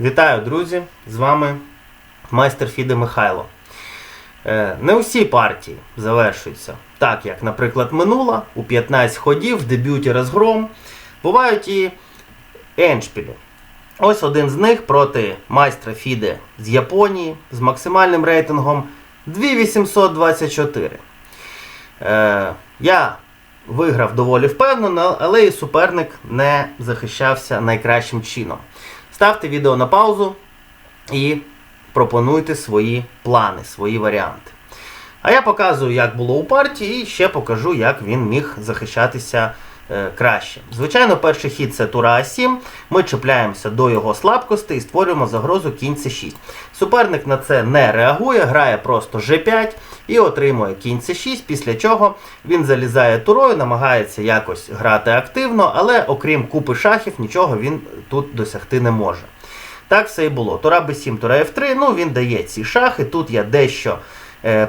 Вітаю, друзі! З вами майстер Фіде Михайло. Е, Не усі партії завершуються так, як, наприклад, минула у 15 ходів в дебюті розгром. Бувають і еншпілі. Ось один з них проти майстра Фіде з Японії з максимальним рейтингом 2824. Е, я виграв доволі впевнено, але і суперник не захищався найкращим чином. Ставте відео на паузу і пропонуйте свої плани, свої варіанти. А я показую, як було у партії, і ще покажу, як він міг захищатися краще. Звичайно, перший хід це тура А7. Ми чіпляємося до його слабкості і створюємо загрозу кінь С6. Суперник на це не реагує, грає просто G5 і отримує кінь С6, після чого він залізає турою, намагається якось грати активно, але окрім купи шахів, нічого він тут досягти не може. Так все і було. Тура Б7, Тура F3, ну він дає ці шахи. Тут я дещо е,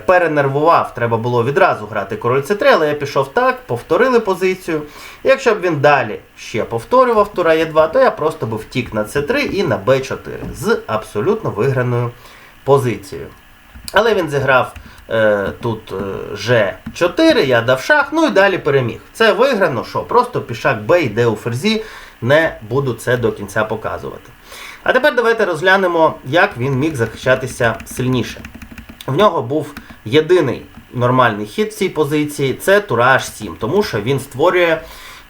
перенервував, треба було відразу грати король С3, але я пішов так, повторили позицію. Якщо б він далі ще повторював Тура Е2, то я просто би втік на С3 і на Б4 з абсолютно виграною позицією. Але він зіграв е, тут е, G4, я дав шах, ну і далі переміг. Це виграно, що просто пішак Б йде у ферзі, не буду це до кінця показувати. А тепер давайте розглянемо, як він міг захищатися сильніше. В нього був єдиний нормальний хід цій позиції це Тура H7, тому що він створює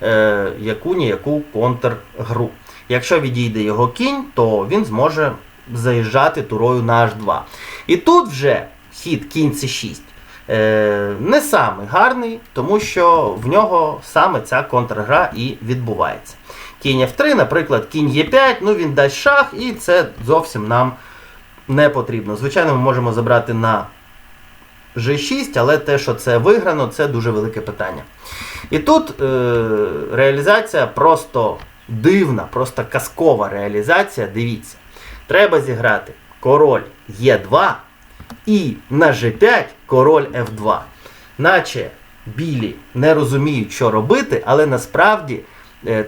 е, яку-ніяку контргру. Якщо відійде його кінь, то він зможе заїжджати турою на H2. І тут вже хід кінь C6 е, не самий гарний, тому що в нього саме ця контргра і відбувається. Кінь F3, наприклад, кінь Е5, ну він дасть шах, і це зовсім нам не потрібно. Звичайно, ми можемо забрати на G6, але те, що це виграно, це дуже велике питання. І тут е, реалізація просто дивна, просто казкова реалізація. Дивіться, треба зіграти король Е2 і на G5 король F2. Наче білі не розуміють, що робити, але насправді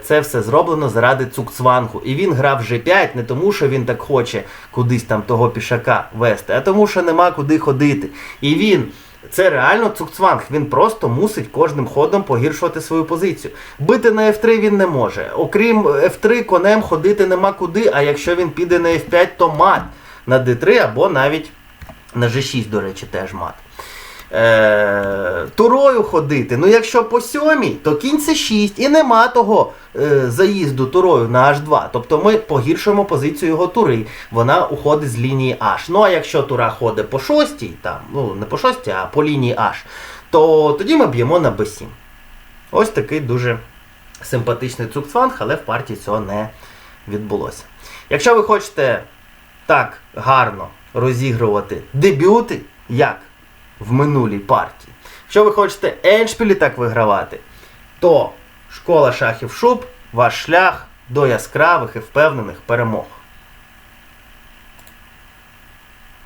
це все зроблено заради цукцвангу. І він грав G5 не тому, що він так хоче кудись там того пішака вести, а тому, що нема куди ходити. І він. Це реально цукцванг. Він просто мусить кожним ходом погіршувати свою позицію. Бити на F3 він не може. Окрім F3, конем ходити нема куди, а якщо він піде на F5, то мат на D3 або навіть на G6, до речі, теж мат. Е, турою ходити. Ну, якщо по сьомій, то кінь С6 і нема того е, заїзду турою на H2. Тобто ми погіршуємо позицію його тури. Вона уходить з лінії H. Ну а якщо тура ходить по шостій, там, ну не по шостій, а по лінії H, то тоді ми б'ємо на B7. Ось такий дуже симпатичний цукцванг, але в партії цього не відбулося. Якщо ви хочете так гарно розігрувати дебюти, як в минулій партії. Якщо ви хочете еншпілі так вигравати, то школа шахів шуб ваш шлях до яскравих і впевнених перемог.